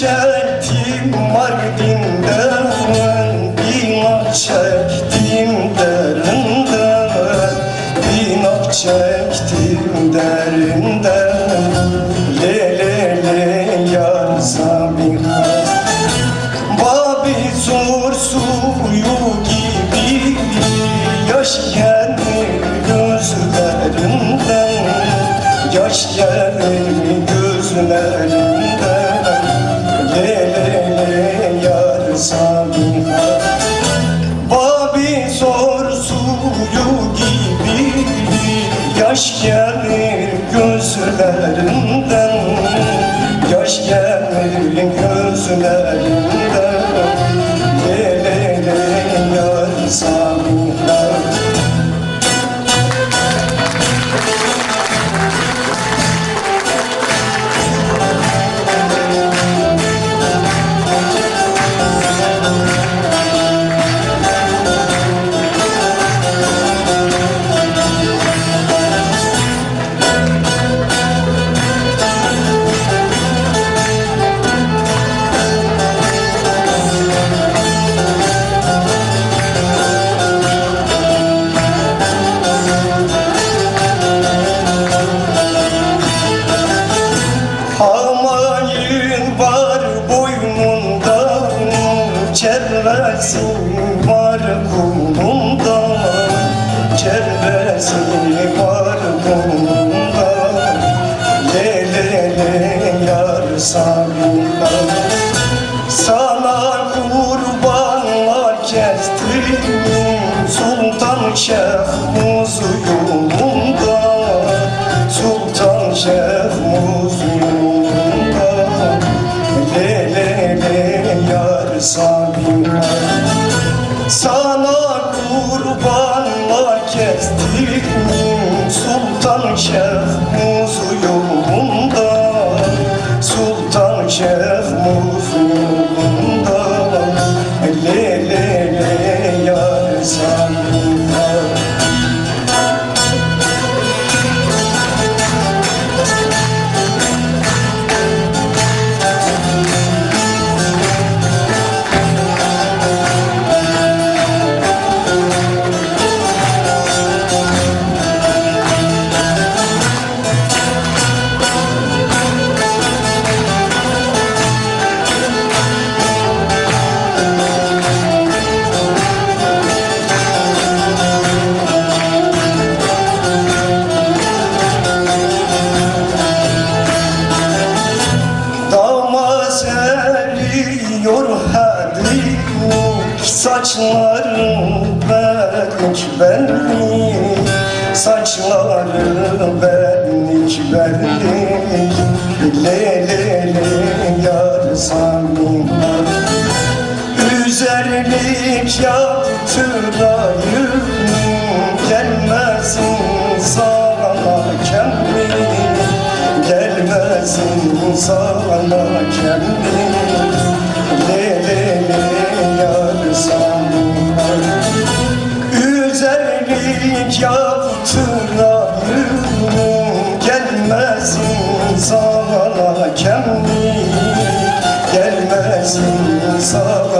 Russia. Yar Sabiha Babi zor suyu gibi Yaş gelir gözlerinden Çevresi var kolunda Çevresi var kolunda. Le le le yar kurbanlar kestim Sultan Şeyh Muzu kestik Sultan Şeyh Muzu yolunda. Sultan Şeyh Saçları benlik benlik. Saçları benlik benlik. Le le le yar samima Üzerlik yaptırayım Gelmesin sana kendi Gelmesin sana kendi Çelik yatılarını Gelmez insana kendi Gelmez insana